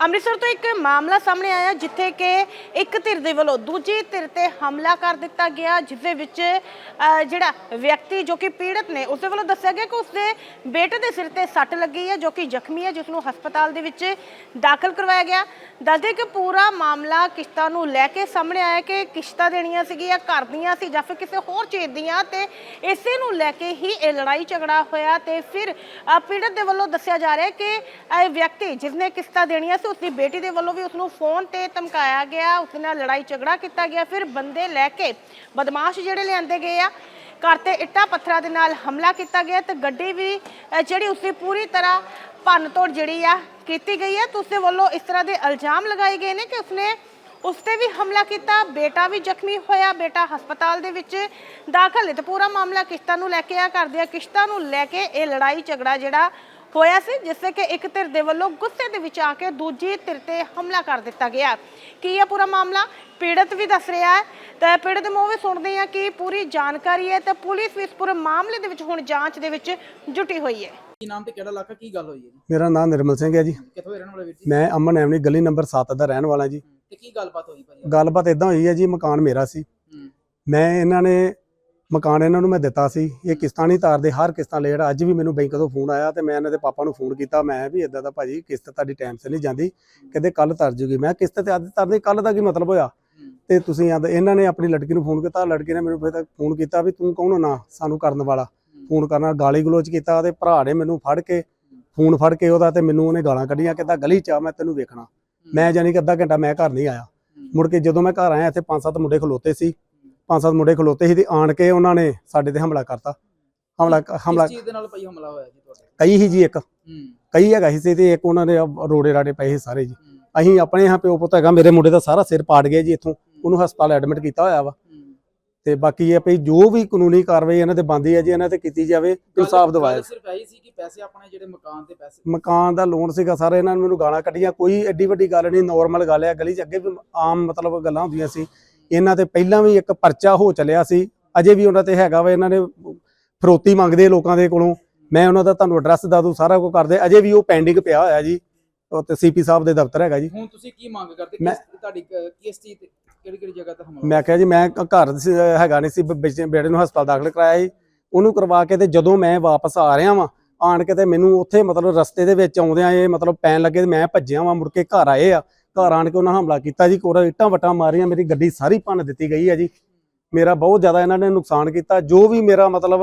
ਅੰਮ੍ਰਿਤਸਰ ਤੋਂ ਇੱਕ ਮਾਮਲਾ ਸਾਹਮਣੇ ਆਇਆ ਜਿੱਥੇ ਕਿ ਇੱਕ ਧਿਰ ਦੇ ਵੱਲੋਂ ਦੂਜੀ ਧਿਰ ਤੇ ਹਮਲਾ ਕਰ ਦਿੱਤਾ ਗਿਆ, ਜਿਸ ਦੇ ਵਿੱਚ ਜਿਹੜਾ ਵਿਅਕਤੀ ਜੋ ਕਿ ਪੀੜਤ ਨੇ ਉਸ ਦੇ ਵੱਲੋਂ ਦੱਸਿਆ ਗਿਆ ਕਿ ਉਸਦੇ ਬੇਟੇ ਦੇ ਸਿਰ ਤੇ ਸੱਟ ਲੱਗੀ ਹੈ, ਜੋ ਕਿ ਜ਼ਖਮੀ ਹੈ, ਜਿਸ ਨੂੰ ਹਸਪਤਾਲ ਦੇ ਵਿੱਚ ਦਾਖਲ ਕਰਵਾਇਆ ਗਿਆ। ਦੱਸਦੇ ਕਿ ਪੂਰਾ ਮਾਮਲਾ ਕਿਸ਼ਤਾਂ ਨੂੰ ਲੈ ਕੇ ਸਾਹਮਣੇ ਆਇਆ ਕਿ ਕਿਸ਼ਤਾਂ ਦੇਣੀਆਂ ਸੀਗੀਆਂ, ਘਰ ਦੀਆਂ ਸੀ ਜਾਂ ਫਿਰ ਕਿਸੇ ਹੋਰ ਚੀਜ਼ ਦੀਆਂ ਤੇ ਇਸੇ ਨੂੰ ਲੈ ਕੇ ਹੀ ਇਹ ਲੜਾਈ ਝਗੜਾ ਹੋਇਆ ਤੇ ਫਿਰ ਪੀੜਤ ਦੇ ਵੱਲੋਂ ਦੱਸਿਆ ਜਾ ਰਿਹਾ ਕਿ ਇਹ ਵਿਅਕਤੀ ਜਿਸਨੇ ਕਿਸ਼ਤਾਂ ਦੇਣੀਆਂ ਸੀ ਉਸਦੀ ਬੇਟੀ ਦੇ ਵੱਲੋਂ ਵੀ ਉਸ ਨੂੰ ਫੋਨ ਤੇ ਧਮਕਾਇਆ ਗਿਆ ਉਸ ਨਾਲ ਲੜਾਈ ਝਗੜਾ ਕੀਤਾ ਗਿਆ ਫਿਰ ਬੰਦੇ ਲੈ ਕੇ ਬਦਮਾਸ਼ ਜਿਹੜੇ ਲਿਆਂਦੇ ਗਏ ਆ ਘਰ ਤੇ ਇੱਟਾਂ ਪੱਥਰਾਂ ਦੇ ਨਾਲ ਹਮਲਾ ਕੀਤਾ ਗਿਆ ਤੇ ਗੱਡੀ ਵੀ ਅ, ਜਿਹੜੀ ਉਸਦੀ ਪੂਰੀ ਤਰ੍ਹਾਂ ਭੰਨ ਤੋੜ ਜਿਹੜੀ ਆ ਕੀਤੀ ਗਈ ਹੈ ਤੇ ਉਸਦੇ ਵੱਲੋਂ ਇਸ ਤਰ੍ਹਾਂ ਦੇ ਇਲਜ਼ਾਮ ਲਗਾਏ ਗਏ ਨੇ ਕਿ ਉਸਨੇ ਉਸ ਤੇ ਵੀ ਹਮਲਾ ਕੀਤਾ ਬੇਟਾ ਵੀ ਜ਼ਖਮੀ ਹੋਇਆ ਬੇਟਾ ਹਸਪਤਾਲ ਦੇ ਵਿੱਚ ਦਾਖਲ ਹੈ ਤੇ ਪੂਰਾ ਮਾਮਲਾ ਕਿਸ਼ਤਾਂ ਨੂੰ ਲੈ ਕੇ ਆ ਕਰਦੇ ਆ ਕਿਸ਼ਤਾਂ ਨੂੰ ਲੈ ਕੇ ਇਹ ਲੜਾਈ ਝਗੜਾ ਜਿਹੜਾ ਹੋਇਆ ਸੀ ਜਿਸ ਤੇ ਕਿ ਇੱਕ ਧਿਰ ਦੇ ਵੱਲੋਂ ਗੁੱਸੇ ਦੇ ਵਿੱਚ ਆ ਕੇ ਦੂਜੀ ਧਿਰ ਤੇ ਹਮਲਾ ਕਰ ਦਿੱਤਾ ਗਿਆ। ਕੀ ਹੈ ਪੂਰਾ ਮਾਮਲਾ? ਪੀੜਤ ਵੀ ਦੱਸ ਰਿਹਾ ਹੈ। ਤੇ ਪੀੜਤ ਦੇ ਮੂੰਹ ਵੀ ਸੁਣਦੇ ਆ ਕਿ ਪੂਰੀ ਜਾਣਕਾਰੀ ਹੈ ਤੇ ਪੁਲਿਸ ਵੀ ਇਸ ਪੂਰੇ ਮਾਮਲੇ ਦੇ ਵਿੱਚ ਹੁਣ ਜਾਂਚ ਦੇ ਵਿੱਚ ਜੁਟੀ ਹੋਈ ਹੈ। ਕੀ ਨਾਮ ਤੇ ਕਿਹੜਾ ਇਲਾਕਾ ਕੀ ਗੱਲ ਹੋਈ ਹੈ ਜੀ? ਮੇਰਾ ਨਾਮ ਨਿਰਮਲ ਸਿੰਘ ਹੈ ਜੀ। ਕਿੱਥੋਂ ਦੇ ਰਹਿਣ ਵਾਲੇ ਵੀਰ ਜੀ? ਮੈਂ ਅਮਨ ਐਵਨੀ ਗਲੀ ਨੰਬਰ 7 ਦਾ ਰਹਿਣ ਵਾਲਾ ਜੀ। ਤੇ ਕੀ ਗੱਲਬਾਤ ਹੋਈ ਭਾਜੀ? ਗੱਲਬਾਤ ਇਦਾਂ ਹੋਈ ਹੈ ਜੀ ਮਕਾਨ ਮੇਰਾ ਸੀ। ਹੂੰ। ਮੈਂ ਇਹਨਾਂ ਨੇ ਮਕਾਨ ਇਹਨਾਂ ਨੂੰ ਮੈਂ ਦਿੱਤਾ ਸੀ। ਇਹ ਕਿਸ਼ਤਾਂ ਨਹੀਂ ਤਾਰਦੇ ਹਰ ਕਿਸ਼ਤਾਂ ਲੇਟ ਅੱਜ ਵੀ ਮੈਨੂੰ ਬੈਂਕ ਤੋਂ ਫੋਨ ਆਇਆ ਤੇ ਮੈਂ ਇਹਨਾਂ ਦੇ ਪਾਪਾ ਨੂੰ ਫੋਨ ਕੀਤਾ। ਮੈਂ ਵੀ ਇਦਾਂ ਦਾ ਭਾਜੀ ਕਿਸ਼ਤ ਤੁਹਾਡੀ ਟਾਈਮ ਸਿਰ ਨਹੀਂ ਜਾਂਦੀ ਕਹਿੰਦੇ ਕੱਲ ਤਰ ਜੂਗੀ। ਮੈਂ ਕਿਸ਼ਤ ਤੇ ਅੱਜ ਤਰਨੀ ਕੱਲ ਦਾ ਕੀ ਮਤਲਬ ਹੋਇਆ? ਤੇ ਤੁਸੀਂ ਆਂਦੇ ਇਹਨਾਂ ਨੇ ਆਪਣੀ ਲੜਕੀ ਨੂੰ ਫੋਨ ਕੀਤਾ। ਲੜਕੀ ਨੇ ਮੈਨੂੰ ਫਿਰ ਫੋਨ ਕੀਤਾ ਵੀ ਤੂੰ ਕੌਣ ਹੋਣਾ ਸਾਨੂੰ ਕਰਨ ਵਾਲਾ? ਫੋਨ ਕਰਨਾ ਗਾਲੀ ਗਲੋਚ ਕੀਤਾ ਤੇ ਭਰਾ ਨੇ ਮੈਨੂੰ ਫੜ ਕੇ ਫੋਨ ਫੜ ਕੇ ਉਹਦਾ ਤੇ ਮੈਨੂੰ ਉਹਨੇ ਗਾਲਾਂ ਕੱਢੀਆਂ ਕਹਿੰਦਾ ਗਲੀ ਚ ਆ ਮੈਂ ਤੈਨੂੰ ਵੇਖਣਾ। ਮੈਂ ਜਾਨੀ ਕਿ ਅੱਧਾ ਘੰਟਾ ਮੈਂ ਘਰ ਨਹੀਂ ਆਇਆ। ਮੁੜ ਕੇ ਜਦੋਂ ਮੈਂ ਘਰ ਆਇਆ ਇੱਥੇ ਪੰਜ ਸੱਤ ਮੁੰਡੇ ਖਲੋਤੇ ਸੀ। ਪੰਜ ਸੱਤ ਮੁੰਡੇ ਖਲੋਤੇ ਸੀ ਤੇ ਆਣ ਕੇ ਉਹਨਾਂ ਨੇ ਸਾਡੇ ਤੇ ਹਮਲਾ ਕਰਤਾ। ਹਮਲਾ ਹਮਲਾ ਕਿਸ ਚੀਜ਼ ਦੇ ਨਾਲ ਭਾਈ ਹਮਲਾ ਹੋਇਆ ਜੀ ਤੁਹਾਡੇ? ਕਈ ਹੀ ਜੀ ਇੱਕ। ਹੂੰ। ਕਈ ਹੈਗਾ ਸੀ ਤੇ ਇੱਕ ਉਹਨਾਂ ਦੇ ਰੋੜੇ ਰਾੜੇ ਪਏ ਸੀ ਸਾਰੇ ਜੀ। ਹੂੰ, ਅਸੀਂ ਆਪਣੇ यहाँ ਪਿਓ ਪੁੱਤ ਹੈਗਾ ਮੇਰੇ ਮੁੰਡੇ ਦਾ ਸਾਰਾ ਸਿਰ ਪਾੜ ਗਿਆ ਜੀ ਇੱਥੋਂ। ਉਹਨੂੰ ਹਸਪਤਾਲ ਐਡਮਿਟ ਕੀਤਾ ਹੋਇਆ ਵਾ। ਹੂੰ। ਤੇ ਬਾਕੀ ਇਹ ਭਈ ਜੋ ਵੀ ਕਾਨੂੰਨੀ ਕਾਰਵਾਈ ਇਹਨਾਂ ਤੇ ਬੰਦੀ ਹੈ ਜੀ ਇਹਨਾਂ ਤੇ ਕੀਤੀ ਜਾਵੇ ਇਨਸਾਫ ਦਿਵਾਇਆ ਸਿਰਫ ਇਹੀ ਸੀ ਕਿ ਪੈਸੇ ਆਪਣੇ ਜਿਹੜੇ ਮਕਾਨ ਦੇ ਪੈਸੇ ਮਕਾਨ ਦਾ ਲੋਨ ਸੀਗਾ ਸਾਰੇ ਇਹਨਾਂ ਨੇ ਮੈਨੂੰ ਗਾਲਾਂ ਕੱਢੀਆਂ। ਕੋਈ ਐਡੀ ਵੱਡੀ ਗੱਲ ਨਹੀਂ ਨਾਰਮਲ ਗੱਲ ਹੈ। ਗਲੀ 'ਚ ਅੱਗੇ ਵੀ ਆਮ ਮਤਲਬ ਗੱਲਾਂ ਹੁੰਦੀਆਂ ਸੀ। ਇਹਨਾਂ ਤੇ ਪਹਿਲਾਂ ਵੀ ਇੱਕ ਪਰਚਾ ਹੋ ਚੱਲਿਆ ਸੀ। ਅਜੇ ਵੀ ਉਹਨਾਂ ਤੇ ਹੈਗਾ ਵਾ ਇਹਨਾਂ ਨੇ ਫਰੋਤੀ ਮੰਗਦੇ ਲੋਕਾਂ ਦੇ ਕੋਲੋਂ। ਮੈਂ ਉਹਨਾਂ ਦਾ ਤੁਹਾਨੂੰ ਐਡਰੈਸ ਦੱਸ ਦੂੰ ਸਾਰਾ ਕੁਝ ਕਰਦੇ। ਅਜੇ ਵੀ ਉਹ ਪੈਂਡਿੰਗ ਪਿਆ ਹੋਇਆ ਜੀ। ਤੇ ਸੀਪੀ ਸਾਹਿਬ ਦੇ ਦਫ਼ਤਰ ਹੈਗਾ ਜੀ। ਹੁਣ ਤੁਸੀਂ ਕੀ ਮੰਗ ਕਰਦੇ? ਕਿਸ ਤੁਹਾਡੀ ਕਿਸ ਚੀਜ਼ ਤੇ ਕਿਹੜੀ ਕਿਹੜੀ ਜਗ੍ਹਾ ਤੇ ਹਮਲਾ ਮੈਂ ਕਿਹਾ ਜੀ ਮੈਂ ਘਰ ਹੈਗਾ ਨਹੀਂ ਸੀ ਬ- ਬੱਚੇ- ਬੇਟੇ ਨੂੰ ਹਸਪਤਾਲ ਦਾਖਲ ਕਰਾਇਆ ਜੀ ਉਹਨੂੰ ਕਰਵਾ ਕੇ ਤੇ ਜਦੋਂ ਮੈਂ ਵਾਪਸ ਆ ਰਿਹਾ ਵਾਂ ਆਣ ਕੇ ਤੇ ਮੈਨੂੰ ਉੱਥੇ ਮਤਲਬ ਰਸਤੇ ਦੇ ਵਿੱਚ ਆਉਂਦਿਆਂ ਇਹ ਮਤਲਬ ਪੈਣ ਲੱਗੇ ਤੇ ਮੈਂ ਭੱਜਿਆ ਵਾਂ ਮੁੜ ਕੇ ਘਰ ਆਏ ਆ। ਘਰ ਆਣ ਕੇ ਉਹਨਾਂ ਹਮਲਾ ਕੀਤਾ ਜੀ ਕੋਰਾ ਇੱਟਾਂ ਵਟਾਂ ਮਾਰੀਆਂ ਮੇਰੀ ਗੱਡੀ ਸਾਰੀ ਭੰਨ ਦਿੱਤੀ ਗਈ ਹੈ ਜੀ। ਮੇਰਾ ਬਹੁਤ ਜ਼ਿਆਦਾ ਇਹਨਾਂ ਨੇ ਨੁਕਸਾਨ ਕੀਤਾ। ਜੋ ਵੀ ਮੇਰਾ ਮਤਲਬ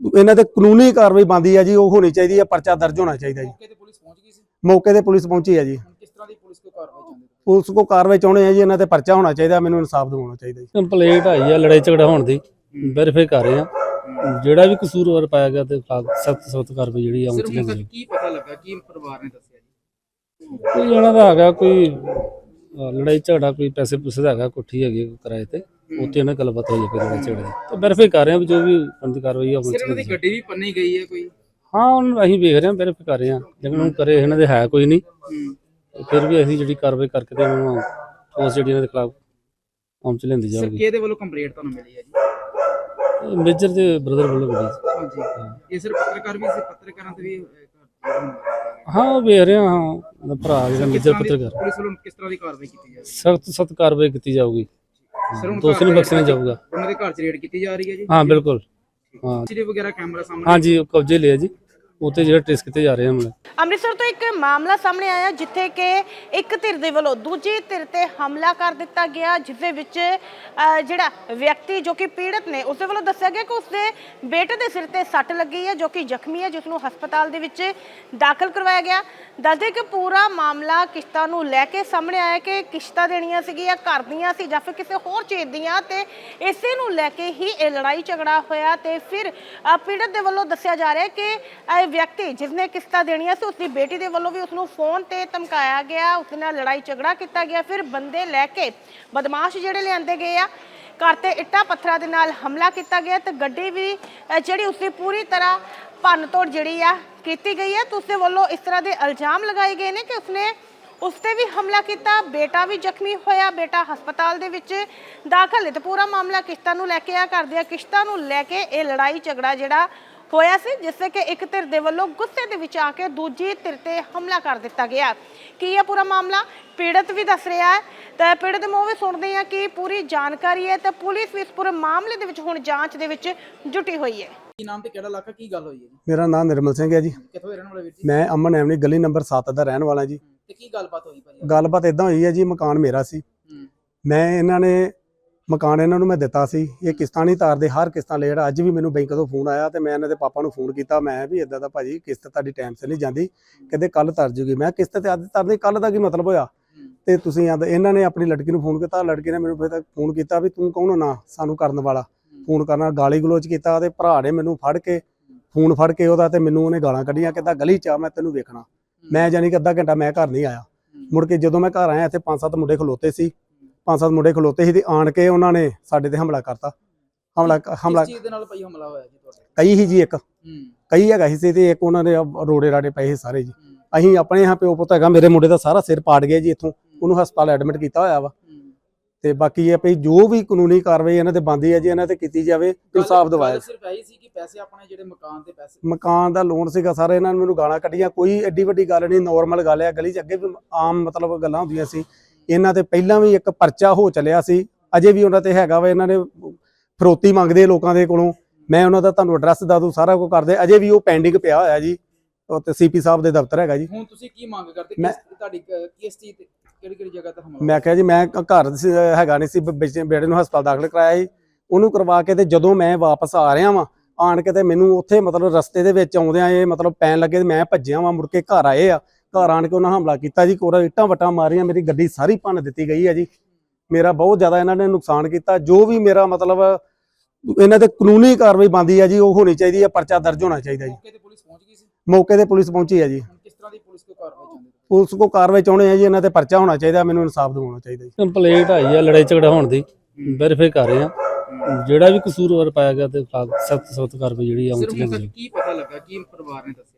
ਇਹਨਾਂ ਤੇ ਕਾਨੂੰਨੀ ਕਾਰਵਾਈ ਬੰਦੀ ਹੈ ਜੀ ਉਹ ਹੋਣੀ ਚਾਹੀਦੀ ਹੈ ਪਰਚਾ ਦਰਜ ਹੋਣਾ ਚਾਹੀਦਾ ਜੀ। ਮੌਕੇ ਤੇ ਪੁਲਿਸ ਪਹੁੰਚ ਗਈ ਸੀ? ਮੌਕੇ ਤੇ ਪੁਲਿਸ ਪਹੁੰਚੀ ਹੈ ਜੀ। ਹੁਣ ਕਿਸ ਤਰ੍ਹਾਂ ਦੀ ਪੁਲਿਸ ਕੋ ਕਾਰਵਾਈ ਚਾਹੁੰਦੇ ਹੋ? ਪੁਲਿਸ ਕੋ ਕਾਰਵਾਈ ਚਾਹੁੰਦੇ ਆ ਜੀ ਇਹਨਾਂ ਤੇ ਪਰਚਾ ਹੋਣਾ ਚਾਹੀਦਾ ਮੈਨੂੰ ਇਨਸਾਫ ਦਿਵਾਉਣਾ ਚਾਹੀਦਾ ਜੀ। ਕੰਪਲੇਂਟ ਆਈ ਆ ਲੜਾਈ ਝਗੜਾ ਹੋਣ ਦੀ ਵੈਰੀਫਾਈ ਕਰ ਰਹੇ ਆ ਜਿਹੜਾ ਵੀ ਕਸੂਰਵਾਰ ਪਾਇਆ ਗਿਆ ਤੇ ਸਖਤ ਸਖਤ ਕਾਰਵਾਈ ਜਿਹੜੀ ਆ ਉਹ ਸਿਰਫ ਹੁਣ ਚਲਾਂਗੇ ਤੱਕ ਕੀ ਪਤਾ ਲੱਗਾ? ਕੀ ਪਰਿਵਾਰ ਨੇ ਦੱਸਿਆ? ਕੋਈ ਇਹਨਾਂ ਦਾ ਹੈਗਾ ਕੋਈ ਅਹ, ਲੜਾਈ ਝਗੜਾ ਕੋਈ ਪੈਸੇ ਪੂਸੇ ਦਾ ਹੈਗਾ ਕੋਠੀ ਹੈਗੀ ਕਿਰਾਏ ਤੇ ਉੱਥੇ ਇਹਨਾਂ ਗੱਲਬਾਤ ਹੋਈ ਹੈ ਕੋਈ ਲੜਾਈ ਝਗੜੇ ਦੀ। ਤੇ ਵੈਰੀਫਾਈ ਕਰ ਰਹੇ ਆ ਵੀ ਜੋ ਵੀ ਬੰਦੀ ਕਾਰਵਾਈ ਆ ਉਹ ਸਿਰ ਇਹਨਾਂ ਦੀ ਚਲਾਂਗੇ। ਗੱਡੀ ਵੀ ਪੰਨੀ ਗਈ ਹੈ ਕੋਈ? ਹਾਂ ਹੁਣ ਅਸੀਂ ਵੇਖ ਰਹੇ ਹਾਂ ਵੈਰੀਫਾਈ ਕਰ ਰਹੇ ਆ ਲੇਕਿਨ ਹੁਣ ਕਰੇ ਇਹਨਾਂ ਦੇ ਹੈ ਕੋਈ ਨਹੀਂ। ਹੂੰ। ਫਿਰ ਵੀ ਅਸੀਂ ਜਿਹੜੀ ਕਾਰਵਾਈ ਕਰਕੇ ਤੇ ਉਹਨਾਂ ਨੂੰ ਉਸ ਜਿਹੜੀ ਇਹਨਾਂ ਦੇ ਖਿਲਾਫ ਆਮ ਚ ਲੈਂਦੀ ਸਰ ਜਾਊਗੀ। ਕਿਹਦੇ ਵੱਲੋਂ ਕੰਪਲੇਂਟ ਤੁਹਾਨੂੰ ਮਿਲੀ ਹੈ ਜੀ? ਮੇਜਰ ਦੇ ਬ੍ਰਦਰ ਵੱਲੋਂ ਮਿਲੀ। ਹਾਂਜੀ। ਇਹ ਸਿਰ ਪੱਤਰਕਾਰ ਵੀ ਸੀ ਪੱਤਰਕਾਰਾਂ ਤੇ ਵੀ ਅਹ, ਘਰ- ਹਾਂ ਵੇਖ ਰਹੇ ਹਾਂ। ਹਾਂ ਭਰਾ ਜਿਹੜਾ ਮੇਜਰ ਪੱਤਰਕਾਰ ਪੁਲਿਸ ਵੱਲੋਂ ਕਿਸ ਤਰ੍ਹਾਂ ਦੀ ਕਾਰਵਾਈ ਕੀਤੀ ਸਖਤ ਸਖਤ ਕਾਰਵਾਈ ਕੀਤੀ ਜਾਊਗੀ। ਸਰ ਹੁਣ ਦੋਸ਼ੀ ਨੂੰ ਘਰ ਬਖਸ਼ਿਆ ਜਾਊਗਾ। ਉਹਨਾਂ ਦੇ ਘਰ ਚ ਰੇਡ ਕੀਤੀ ਜਾ ਰਹੀ ਹੈ ਜੀ? ਹਾਂ ਬਿਲਕੁਲ। ਹਾਂ। ਸੀਸੀਟੀਵੀ ਵਗੈਰਾ ਕੈਮਰਾ ਸਾਹਮਣੇ ਹਾਂਜੀ ਉਹ ਕਬਜ਼ੇ ਲਿਆ ਜੀ। ਉੱਤੇ ਜਿਹੜਾ ਟ੍ਰੇਸ ਕੀਤੇ ਜਾ ਰਹੇ ਹਮਲੇ। ਅੰਮ੍ਰਿਤਸਰ ਤੋਂ ਇੱਕ ਮਾਮਲਾ ਸਾਹਮਣੇ ਆਇਆ ਜਿੱਥੇ ਕਿ ਇੱਕ ਧਿਰ ਦੇ ਵੱਲੋਂ ਦੂਜੀ ਧਿਰ ਤੇ ਹਮਲਾ ਕਰ ਦਿੱਤਾ ਗਿਆ ਜਿਸ ਦੇ ਵਿੱਚ ਅ, ਜਿਹੜਾ ਵਿਅਕਤੀ ਜੋ ਕਿ ਪੀੜਤ ਨੇ ਉਸ ਦੇ ਵੱਲੋਂ ਦੱਸਿਆ ਗਿਆ ਕਿ ਉਸਦੇ ਬੇਟੇ ਦੇ ਸਿਰ ਤੇ ਸੱਟ ਲੱਗੀ ਹੈ ਜੋ ਕਿ ਜ਼ਖਮੀ ਹੈ ਜਿਸ ਨੂੰ ਹਸਪਤਾਲ ਦੇ ਵਿੱਚ ਦਾਖਲ ਕਰਵਾਇਆ ਗਿਆ। ਦੱਸਦੇ ਕਿ ਪੂਰਾ ਮਾਮਲਾ ਕਿਸ਼ਤਾਂ ਨੂੰ ਲੈ ਕੇ ਸਾਹਮਣੇ ਆਇਆ ਕਿ ਕਿਸ਼ਤਾਂ ਦੇਣੀਆਂ ਸੀਗੀਆਂ ਘਰ ਦੀਆਂ ਸੀ ਜਾਂ ਫਿਰ ਕਿਸੇ ਹੋਰ ਚੀਜ਼ ਦੀਆਂ ਤੇ ਇਸੇ ਨੂੰ ਲੈ ਕੇ ਹੀ ਇਹ ਲੜਾਈ ਝਗੜਾ ਹੋਇਆ ਤੇ ਫਿਰ ਅ, ਪੀੜਤ ਦੇ ਵੱਲੋਂ ਦੱਸਿਆ ਜਾ ਰਿਹਾ ਹੈ ਕਿ ਇਹ ਵਿਅਕਤੀ ਜਿਸਨੇ ਕਿਸ਼ਤਾਂ ਦੇਣੀਆਂ ਸੀ, ਉਸਦੀ ਬੇਟੀ ਦੇ ਵੱਲੋਂ ਵੀ ਉਸ ਫੋਨ ਤੇ ਧਮਕਾਇਆ ਗਿਆ। ਉਸ ਨਾਲ ਲੜਾਈ ਝਗੜਾ ਕੀਤਾ ਗਿਆ। ਫਿਰ ਬੰਦੇ ਲੈ ਕੇ ਬਦਮਾਸ਼ ਜਿਹੜੇ ਲਿਆਂਦੇ ਗਏ ਆ, ਘਰ ਤੇ ਇੱਟਾਂ ਪੱਥਰਾਂ ਦੇ ਨਾਲ ਹਮਲਾ ਕੀਤਾ ਗਿਆ ਤੇ ਗੱਡੀ ਵੀ ਜਿਹੜੀ ਉਸਦੀ ਪੂਰੀ ਤਰ੍ਹਾਂ ਭੰਨ ਤੋੜ ਜਿਹੜੀ ਆ, ਕੀਤੀ ਗਈ ਹੈ ਤੇ ਉਸਦੇ ਵੱਲੋਂ ਇਸ ਤਰ੍ਹਾਂ ਦੇ ਇਲਜ਼ਾਮ ਲਗਾਏ ਗਏ ਨੇ ਕਿ ਉਸਨੇ ਉਸ ਤੇ ਵੀ ਹਮਲਾ ਕੀਤਾ, ਬੇਟਾ ਵੀ ਜ਼ਖਮੀ ਹੋਇਆ। ਬੇਟਾ ਹਸਪਤਾਲ ਦੇ ਵਿੱਚ ਦਾਖਲ ਹੈ ਤੇ ਪੂਰਾ ਮਾਮਲਾ ਕਿਸ਼ਤਾਂ ਨੂੰ ਲੈ ਕੇ ਆ। ਕਰਦੇ ਆ ਕਿਸ਼ਤਾਂ ਨੂੰ ਲੈ ਕੇ ਇਹ ਲੜਾਈ ਝਗੜਾ ਜਿਹੜਾ ਹੋਇਆ ਸੀ ਜਿਸ ਤੇ ਕਿ ਇੱਕ ਧਿਰ ਦੇ ਵੱਲੋਂ ਗੁੱਸੇ ਦੇ ਵਿੱਚ ਆ ਕੇ ਦੂਜੀ ਧਿਰ ਤੇ ਹਮਲਾ ਕਰ ਦਿੱਤਾ ਗਿਆ। ਕੀ ਇਹ ਪੂਰਾ ਮਾਮਲਾ ਪੀੜਤ ਵੀ ਦੱਸ ਰਿਹਾ ਹੈ? ਤਾਂ ਪੀੜਤ ਦੇ ਮੂੰਹ ਵੀ ਸੁਣਦੇ ਹਾਂ ਕਿ ਪੂਰੀ ਜਾਣਕਾਰੀ ਹੈ ਤੇ ਪੁਲਿਸ ਵੀ ਇਸ ਪੂਰੇ ਮਾਮਲੇ ਦੇ ਵਿੱਚ ਹੁਣ ਜਾਂਚ ਦੇ ਵਿੱਚ ਜੁਟੀ ਹੋਈ ਹੈ। ਕੀ ਨਾਮ ਤੇ ਕਿਹੜਾ ਇਲਾਕਾ ਕੀ ਗੱਲ ਹੋਈ ਹੈ ਜੀ? ਮੇਰਾ ਨਾਮ ਨਿਰਮਲ ਸਿੰਘ ਹੈ ਜੀ। ਕਿੱਥੋਂ ਦੇ ਰਹਿਣ ਵਾਲੇ ਵੀਰ ਜੀ? ਮੈਂ ਅਮਨ ਐਵਨੀ ਗਲੀ ਨੰਬਰ 7 ਦਾ ਰਹਿਣ ਵਾਲਾ ਜੀ। ਤੇ ਕੀ ਗੱਲਬਾਤ ਹੋਈ ਭਾਜੀ? ਗੱਲਬਾਤ ਇਦਾਂ ਹੋਈ ਹੈ ਜੀ ਮਕਾਨ ਮੇਰਾ ਸੀ। ਮੈਂ ਇਹਨਾਂ ਨੇ ਮਕਾਨ ਇਹਨਾਂ ਨੂੰ ਮੈਂ ਦਿੱਤਾ ਸੀ। ਇਹ ਕਿਸ਼ਤਾਂ ਨਹੀਂ ਤਾਰਦੇ, ਹਰ ਕਿਸ਼ਤਾਂ ਲੇਟ ਅੱਜ ਵੀ ਮੈਨੂੰ ਬੈਂਕ ਤੋਂ ਫੋਨ ਆਇਆ ਤੇ ਮੈਂ ਇਹਨਾਂ ਦੇ ਪਾਪਾ ਨੂੰ ਫੋਨ ਕੀਤਾ। ਮੈਂ ਵੀ ਇਦਾਂ ਦਾ ਭਾਜੀ, ਕਿਸ਼ਤ ਤੁਹਾਡੀ ਟਾਈਮ ਸਿਰ ਨਹੀਂ ਜਾਂਦੀ। ਕਹਿੰਦੇ ਕੱਲ ਤਰ ਜੂਗੀ। ਮੈਂ ਕਿਸ਼ਤ ਤੇ ਅੱਜ ਤਰਦੀ ਕੱਲ ਦਾ ਕੀ ਮਤਲਬ ਹੋਇਆ? ਤੇ ਤੁਸੀਂ ਆਂਦੇ ਇਹਨਾਂ ਨੇ ਆਪਣੀ ਲੜਕੀ ਨੂੰ ਫੋਨ ਕੀਤਾ। ਲੜਕੀ ਨੇ ਮੈਨੂੰ ਫਿਰ ਫੋਨ ਕੀਤਾ ਵੀ ਤੂੰ ਕੌਣ ਨਾ ਸਾਨੂੰ ਕਰਨ ਵਾਲਾ? ਫੋਨ ਕਰਨਾ, ਗਾਲੀ ਗਲੋਚ ਕੀਤਾ ਤੇ ਭਰਾ ਨੇ ਮੈਨੂੰ ਫੜ ਕੇ, ਫੋਨ ਫੜ ਕੇ ਉਹਦਾ ਤੇ ਮੈਨੂੰ ਉਹਨੇ ਗਾਲਾਂ ਕੱਢੀਆਂ ਕਹਿੰਦਾ, ਗਲੀ ਚ ਆ, ਮੈਂ ਤੈਨੂੰ ਵੇਖਣਾ। ਮੈਂ ਜਾਨੀ ਕਿ ਅੱਧਾ ਘੰਟਾ ਮੈਂ ਘਰ ਨਹੀਂ ਆਇਆ। ਮੁੜ ਕੇ ਜਦੋਂ ਮੈਂ ਘਰ ਆਇਆ, ਇੱਥੇ ਪੰਜ ਸੱਤ ਮੁੰਡੇ ਖਲੋਤੇ ਸੀ। ਪੰਜ ਸੱਤ ਮੁੰਡੇ ਖਲੋਤੇ ਸੀ ਤੇ ਆਣ ਕੇ ਉਹਨਾਂ ਨੇ ਸਾਡੇ ਤੇ ਹਮਲਾ ਕਰਤਾ। ਹਮਲਾ ਹਮਲਾ ਕਿਸ ਚੀਜ਼ ਦੇ ਨਾਲ ਭਾਈ ਹਮਲਾ ਹੋਇਆ ਜੀ ਤੁਹਾਡੇ? ਕਈ ਹੀ ਜੀ ਇੱਕ। ਹੂੰ। ਕਈ ਹੈਗਾ ਸੀ ਤੇ ਇੱਕ ਉਹਨਾਂ ਦੇ ਰੋੜੇ ਰਾੜੇ ਪਏ ਸੀ ਸਾਰੇ ਜੀ। ਹੂੰ, ਅਸੀਂ ਆਪਣੇ ਹਾਂ ਪਿਓ ਪੁੱਤ ਹੈਗਾ ਮੇਰੇ ਮੁੰਡੇ ਦਾ ਸਾਰਾ ਸਿਰ ਪਾੜ ਗਿਆ ਜੀ ਇੱਥੋਂ। ਉਹਨੂੰ ਹਸਪਤਾਲ ਐਡਮਿਟ ਕੀਤਾ ਹੋਇਆ ਵਾ। ਹੂੰ। ਤੇ ਬਾਕੀ ਇਹ ਵੀ ਜੋ ਵੀ ਕਾਨੂੰਨੀ ਕਾਰਵਾਈ ਇਹਨਾਂ ਤੇ ਬੰਦੀ ਹੈ ਜੀ ਇਹਨਾਂ ਤੇ ਕੀਤੀ ਜਾਵੇ ਇਨਸਾਫ ਗੱਲ- ਦਿਵਾਇਆ ਗੱਲ ਸਿਰਫ ਇਹੀ ਸੀ ਕਿ ਪੈਸੇ ਆਪਣੇ ਜਿਹੜੇ ਮਕਾਨ ਦੇ ਪੈਸੇ ਮਕਾਨ ਦਾ ਲੋਨ ਸੀਗਾ ਸਾਰੇ ਇਹਨਾਂ ਨੇ ਮੈਨੂੰ ਗਾਲਾਂ ਕੱਢੀਆਂ। ਕੋਈ ਐਡੀ ਵੱਡੀ ਗੱਲ ਨਹੀਂ ਨਾਰਮਲ ਗੱਲ ਆ ਗਲੀ 'ਚ ਅੱਗੇ ਵੀ ਆਮ ਮਤਲਬ ਗੱਲਾਂ ਹੁੰਦੀਆਂ ਸੀ। ਇਹਨਾਂ ਤੇ ਪਹਿਲਾਂ ਵੀ ਇੱਕ ਪਰਚਾ ਹੋ ਚੱਲਿਆ ਸੀ। ਅਜੇ ਵੀ ਉਹਨਾਂ ਤੇ ਹੈਗਾ ਵਾ ਇਹਨਾਂ ਨੇ ਫਰੋਤੀ ਮੰਗਦੇ ਲੋਕਾਂ ਦੇ ਕੋਲੋਂ। ਮੈਂ ਉਹਨਾਂ ਦਾ ਤੁਹਾਨੂੰ ਐਡਰੈਸ ਦੱਸ ਦੂੰ ਸਾਰਾ ਕੁਝ ਕਰਦੇ ਅਜੇ ਵੀ ਉਹ ਪੈਂਡਿੰਗ ਪਿਆ ਹੋਇਆ ਜੀ ਉਹ ਤੇ ਸੀਪੀ ਸਾਹਿਬ ਦੇ ਦਫ਼ਤਰ ਹੈਗਾ ਜੀ। ਹੁਣ ਤੁਸੀਂ ਕੀ ਮੰਗ ਕਰਦੇ? ਕਿਸ ਤੁਹਾਡੀ ਕਿਸ ਚੀਜ਼ ਤੇ ਕਿਹੜੀ ਕਿਹੜੀ ਜਗ੍ਹਾ ਤੇ ਹਮਲਾ ਮੈਂ ਕਿਹਾ ਜੀ ਮੈਂ ਘਰ ਹੈਗਾ ਨਹੀਂ ਸੀ ਬ- ਬੱਚੇ- ਬੇਟੇ ਨੂੰ ਹਸਪਤਾਲ ਦਾਖਲ ਕਰਾਇਆ ਸੀ। ਉਹਨੂੰ ਕਰਵਾ ਕੇ ਤੇ ਜਦੋਂ ਮੈਂ ਵਾਪਸ ਆ ਰਿਹਾ ਵਾਂ ਆਣ ਕੇ ਤੇ ਮੈਨੂੰ ਉੱਥੇ ਮਤਲਬ ਰਸਤੇ ਦੇ ਵਿੱਚ ਆਉਂਦਿਆਂ ਇਹ ਮਤਲਬ ਪੈਣ ਲੱਗੇ ਮੈਂ ਭੱਜਿਆ ਵਾਂ ਮੁੜ ਕੇ ਘਰ ਆਏ ਆ। ਘਰ ਆਣ ਕੇ ਉਹਨਾਂ ਹਮਲਾ ਕੀਤਾ ਜੀ ਕੋਰਾ ਇੱਟਾਂ ਵਟਾਂ ਮਾਰੀਆਂ ਮੇਰੀ ਗੱਡੀ ਸਾਰੀ ਭੰਨ ਦਿੱਤੀ ਗਈ ਹੈ ਜੀ। ਮੇਰਾ ਬਹੁਤ ਜ਼ਿਆਦਾ ਇਹਨਾਂ ਨੇ ਨੁਕਸਾਨ ਕੀਤਾ। ਜੋ ਵੀ ਮੇਰਾ ਮਤਲਬ ਇਹਨਾਂ ਤੇ ਕਾਨੂੰਨੀ ਕਾਰਵਾਈ ਬੰਦੀ ਹੈ ਜੀ ਉਹ ਹੋਣੀ ਚਾਹੀਦੀ ਹੈ ਪਰਚਾ ਦਰਜ ਹੋਣਾ ਚਾਹੀਦਾ ਜੀ। ਮੌਕੇ ਤੇ ਪੁਲਿਸ ਪਹੁੰਚ ਗਈ ਸੀ? ਮੌਕੇ ਤੇ ਪੁਲਿਸ ਪਹੁੰਚੀ ਹੈ ਜੀ। ਹੁਣ ਕਿਸ ਤਰ੍ਹਾਂ ਦੀ ਪੁਲਿਸ ਕੋ ਕਾਰਵਾਈ ਚਾਹੁੰਦੇ ਹੋ? ਪੁਲਿਸ ਕੋ ਕਾਰਵਾਈ ਚਾਹੁੰਦੇ ਆ ਜੀ ਇਹਨਾਂ ਤੇ ਪਰਚਾ ਹੋਣਾ ਚਾਹੀਦਾ ਮੈਨੂੰ ਇਨਸਾਫ ਦਿਵਾਉਣਾ ਚਾਹੀਦਾ ਜੀ। ਕੰਪਲੇਂਟ ਆਈ ਆ ਲੜਾਈ ਝਗੜਾ ਹੋਣ ਦੀ ਵੈਰੀਫਾਈ ਕਰ ਰਹੇ ਆ ਜਿਹੜਾ ਵੀ ਕਸੂਰਵਾਰ ਪਾਇਆ ਗਿਆ ਤੇ ਸਖਤ ਸਖਤ ਕਾਰਵਾਈ ਜਿਹੜੀ ਆ ਉਹ ਸਿਰਫ ਹੁਣ ਚ ਤੱਕ ਕੀ ਪਤਾ ਲੱਗਾ? ਕੀ ਪਰਿਵਾਰ ਨੇ ਦੱਸਿਆ?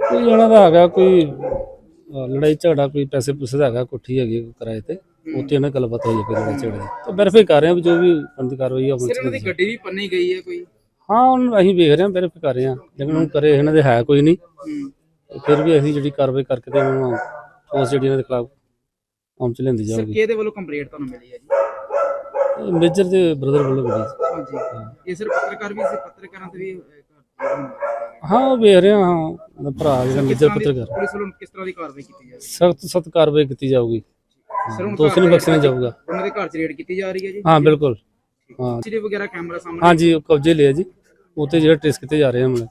ਕੋਈ ਉਹਨਾਂ ਦਾ ਹੈਗਾ ਕੋਈ ਅਹ, ਲੜਾਈ ਝਗੜਾ ਕੋਈ ਪੈਸੇ ਪੂਸੇ ਦਾ ਹੈਗਾ ਕੋਠੀ ਹੈਗੀ ਕਿਰਾਏ ਤੇ ਉੱਥੇ ਇਹਨਾਂ ਗੱਲਬਾਤ ਹੋਈ ਹੈ ਕੋਈ ਲੜਾਈ ਝਗੜੇ ਦੀ। ਤਾਂ ਵੈਰੀਫਾਈ ਕਰ ਰਹੇ ਆ ਵੀ ਜੋ ਵੀ ਬੰਦੀ ਕਾਰਵਾਈ ਆ ਉਹ ਸਿਰ ਇਹਨਾਂ ਦੀ ਗੱਡੀ ਵੀ ਪੰਨੀ ਗਈ ਹੈ ਕੋਈ? ਹਾਂ। ਹੁਣ ਅਸੀਂ ਵੇਖ ਰਹੇ ਹਾਂ ਵੈਰੀਫਾਈ ਕਰ ਰਹੇ ਹਾਂ ਲੇਕਿਨ ਹੁਣ ਕਰੇ ਇਹਨਾਂ ਦੇ ਹੈ ਕੋਈ ਨਹੀਂ। ਹੂੰ। ਫਿਰ ਵੀ ਅਸੀਂ ਜਿਹੜੀ ਕਾਰਵਾਈ ਕਰਕੇ ਤੇ ਉਹਨਾਂ ਨੂੰ ਜਿਹੜੀ ਇਹਨਾਂ ਦੇ ਖਿਲਾਫ ਆਮ ਚ ਲੈਂਦੀ ਸਰ ਜਾਊਗੀ ਕਿਹਦੇ ਵੱਲੋਂ ਕੰਪਲੇਂਟ ਤੁਹਾਨੂੰ ਮਿਲੀ ਹੈ ਜੀ? ਮੇਜਰ ਦੇ ਬ੍ਰਦਰ ਵੱਲੋਂ ਮਿਲੀ। ਹਾਂਜੀ। ਇਹ ਸਿਰ ਪੱਤਰਕਾਰ ਵੀ ਸੀ ਪੱਤਰਕਾਰਾਂ ਤੇ ਵੀ ਅਹ, ਘਰ। ਹਾਂ ਵੇਖ ਰਹੇ ਹਾਂ ਭਰਾ ਜਿਹੜਾ ਮੇਜਰ ਪੱਤਰਕਾਰ ਪੁਲਿਸ ਵੱਲੋਂ ਕਿਸ ਤਰ੍ਹਾਂ ਦੀ ਕਾਰਵਾਈ ਕੀਤੀ ਜਾ ਰਹੀ ਸਖਤ ਸਖਤ ਕਾਰਵਾਈ ਕੀਤੀ ਜਾਊਗੀ। ਸਰ ਹੁਣ ਦੋਸ਼ੀ ਨੂੰ ਘਰ ਬਖਸ਼ਿਆ ਨਹੀਂ ਜਾਊਗਾ। ਉਹਨਾਂ ਦੇ ਘਰ ਚ ਰੇਡ ਕੀਤੀ ਜਾ ਰਹੀ ਹੈ ਜੀ? ਹਾਂ ਬਿਲਕੁਲ। ਹਾਂ। ਸੀਸੀਟੀਵੀ ਵਗੈਰਾ ਕੈਮਰਾ ਸਾਹਮਣੇ ਹਾਂਜੀ ਉਹ ਕਬਜ਼ੇ ਲਿਆ ਜੀ। ਉੱਤੇ ਜਿਹੜਾ ਟ੍ਰੇਸ ਕੀਤੇ ਜਾ ਰਹੇ ਹਨ